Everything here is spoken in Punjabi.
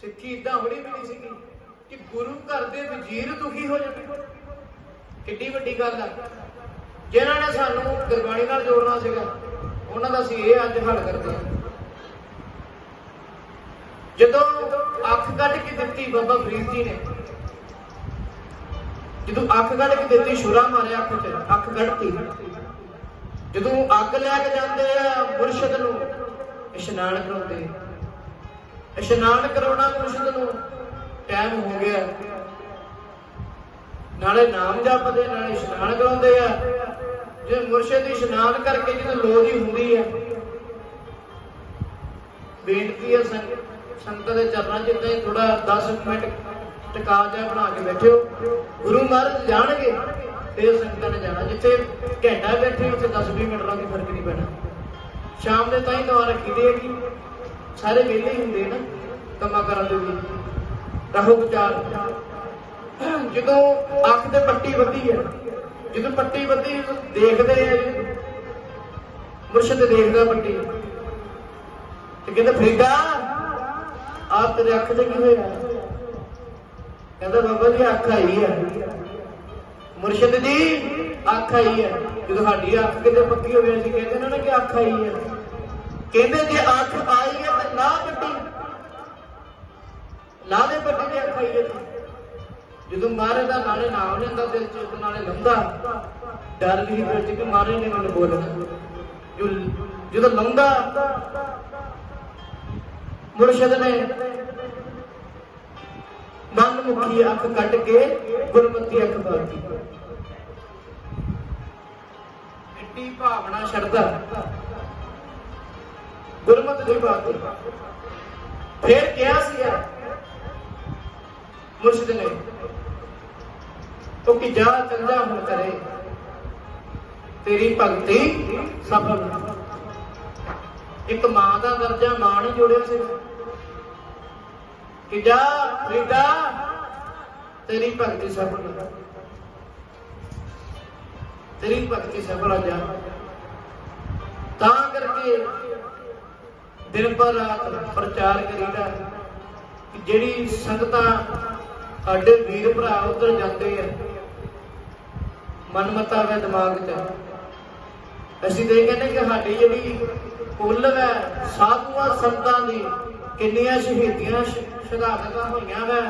ਸਿੱਖੀ ਇਦਾਂ ਹੋਣੀ ਮਿਲੀ ਸੀਗੀ ਕਿ ਗੁਰੂ ਘਰ ਦੇ ਵਜ਼ੀਰ ਦੁਖੀ ਹੋ ਜਾਂਦੇ। ਕਿੱਡੀ ਵੱਡੀ ਗੱਲ ਆ। ਜਿਨ੍ਹਾਂ ਨੇ ਸਾਨੂੰ ਗੁਰਬਾਣੀ ਨਾਲ ਜੋੜਨਾ ਸੀਗਾ, ਉਹਨਾਂ ਦਾ ਸੀ ਇਹ ਅੱਜ ਹੱਲ ਕਰਦੇ ਹਾਂ। ਜਦੋਂ ਅੱਖ ਕੱਢ ਕੇ ਦਿੱਤੀ ਬਾਬਾ ਫਰੀਦ ਜੀ ਨੇ, ਜਦੋਂ ਅੱਖ ਕੱਢ ਕੇ ਦਿੱਤੀ ਸ਼ੁਰਾ ਮਾਰਿਆ ਅੱਖ 'ਚ ਅੱਖ ਕੱਢਤੀ। ਜਦੋਂ ਅੱਗ ਲੈ ਕੇ ਜਾਂਦੇ ਆ ਮੁਰਸ਼ਿਦ ਨੂੰ, ਇਸ਼ਨਾਨ ਕਰਾਉਂਦੇ। ਇਸ਼ਨਾਨ ਕਰਾਉਣਾ ਮੁਰਸ਼ਿਦ ਨੂੰ ਟਾਈਮ ਹੋ ਗਿਆ। ਨਾਲੇ ਨਾਮ ਜਪਦੇ, ਨਾਲੇ ਇਸ਼ਨਾਨ ਕਰਾਉਂਦੇ ਆ। ਜੇ ਮੁਰਸ਼ਦ ਇਸ਼ਨਾਨ ਕਰਕੇ ਜਦੋਂ ਲੋੜ ਹੁੰਦੀ ਹੈ ਬੇਨਤੀ ਹੈ ਸੰਗਤ ਦੇ ਚਰਨਾਂ 'ਚ ਤੇ ਥੋੜਾ 10 ਮਿੰਟ ਟਿਕਾ ਜਾ ਬਣਾ ਕੇ ਬੈਠਿਓ ਗੁਰੂ ਮਹਾਰਾਜ ਜਾਣਗੇ, ਫੇਰ ਸੰਗਤਾਂ ਨੇ ਜਾਣਾ। ਜਿੱਥੇ ਘੰਟਾ ਬੈਠੇ ਉੱਥੇ 10 20 ਮਿੰਟ ਦਾ ਵੀ ਫ਼ਰਕ ਨਹੀਂ ਪੈਣਾ। ਸ਼ਾਮ ਦੇ ਤਾਈਂ ਦਵਾ ਰੱਖੀ ਦੀ ਹੈਗੀ। ਸਾਰੇ ਵਿਹਲੇ ਹੁੰਦੇ ਨਾ, ਕੰਮਾਂ ਕਰਨ ਦੇ ਵੀ ਰਹੋ ਵਿਚਾਰ। ਜਦੋਂ ਅੱਖ ਤੇ ਪੱਟੀ ਵੱਧੀ ਹੈ ਜਦੋਂ ਪੱਟੀ ਵੱਧੀ, ਦੇਖਦੇ ਆ ਮੁਰਸ਼ਿਦ ਦੇਖਦਾ ਪੱਟੀ। ਤੇ ਕਹਿੰਦਾ, ਫਰੀਦਾ! ਆਪ ਤੇਰੇ ਅੱਖ ਤੇ ਕੀ ਹੋਇਆ? ਕਹਿੰਦਾ, ਬਾਬਾ ਜੀ, ਅੱਖ ਆਈ ਹੈ। ਮੁਰਸ਼ਿਦ ਜੀ, ਅੱਖ ਆਈ ਹੈ। ਜਦੋਂ ਸਾਡੀ ਅੱਖ ਕਿਤੇ ਪੱਕੀ ਹੋ ਗਈ ਸੀ ਕਹਿੰਦੇ ਨਾ ਕਿ ਅੱਖ ਆਈ ਹੈ। ਕਹਿੰਦੇ, ਜੇ ਅੱਖ ਆਈ ਹੈ ਤਾਂ ਨਾ ਪੱਟੀ ਲਾ ਦੇ ਪੱਟੀ ਤੇ ਅੱਖ ਆਈ ਹੈ। ਜਦੋਂ ਮਾਰੇ ਦਾ ਨਾਲੇ ਨਾਮ ਲੈਂਦਾ ਦਿਲ ਚ, ਤੇ ਨਾਲੇ ਲੰਦਾ ਡਰ ਵੀ ਫਿਰ ਚ ਕਿ ਮਾਰੇ ਨੇ ਮੈਨੂੰ ਬੋਲਣਾ। ਜੋ ਜਦੋਂ ਲੰਦਾ ਮੁਰਸ਼ਿਦ ਨੇ ਮਨ ਮੁਖੀ ਅੱਖ ਕੱਢ ਕੇ ਗੁਰਮਤੀ ਅੱਖ ਬਾਕੀ ਮਿੱਟੀ ਭਾਵਨਾ ਸ਼ਰਧਾ ਗੁਰਮਤਿ ਦੀ ਬਾਤ ਫਿਰ ਕਿਹਾ ਸੀਗਾ, ਮੁਰਸ਼ਦ ਨੇ ਉਹ ਕਿ ਜਾ ਚੱਲ ਹੁਣ ਕਰੇ? ਤੇਰੀ ਭਗਤੀ ਸਫਲ ਇੱਕ ਮਾਂ ਦਾ ਦਰਜਾ, ਮਾਂ ਨੇ ਜੋੜਿਆ ਸੀ ਕਿ ਜਾ ਫਰੀਦਾ ਤੇਰੀ ਭਗਤੀ ਸਫਲ ਤੇਰੀ ਭਗਤੀ ਸਫਲ ਹੋ ਜਾ। ਤਾਂ ਕਰਕੇ ਦਿਨ ਪਰ ਰਾਤ ਪ੍ਰਚਾਰ ਕਰੀਦਾ ਜਿਹੜੀ ਸੰਗਤਾਂ ਸਾਡੇ ਵੀਰ ਭਰਾ ਉਧਰ ਜਾਂਦੇ ਆ, ਮਨਮਤਾ ਵੇ ਦਿਮਾਗ 'ਚ ਅਸੀਂ ਦੇ ਕਹਿੰਦੇ ਕਿ ਸਾਡੀ ਜਿਹੜੀ ਕੁੱਲ ਹੈ ਸਾਧੂਆਂ ਸੰਤਾਂ ਦੀ ਕਿੰਨੀਆਂ ਸ਼ਹੀਦੀਆਂ ਸ਼ਹਾਦਤਾਂ ਹੋਈਆਂ ਵੈ।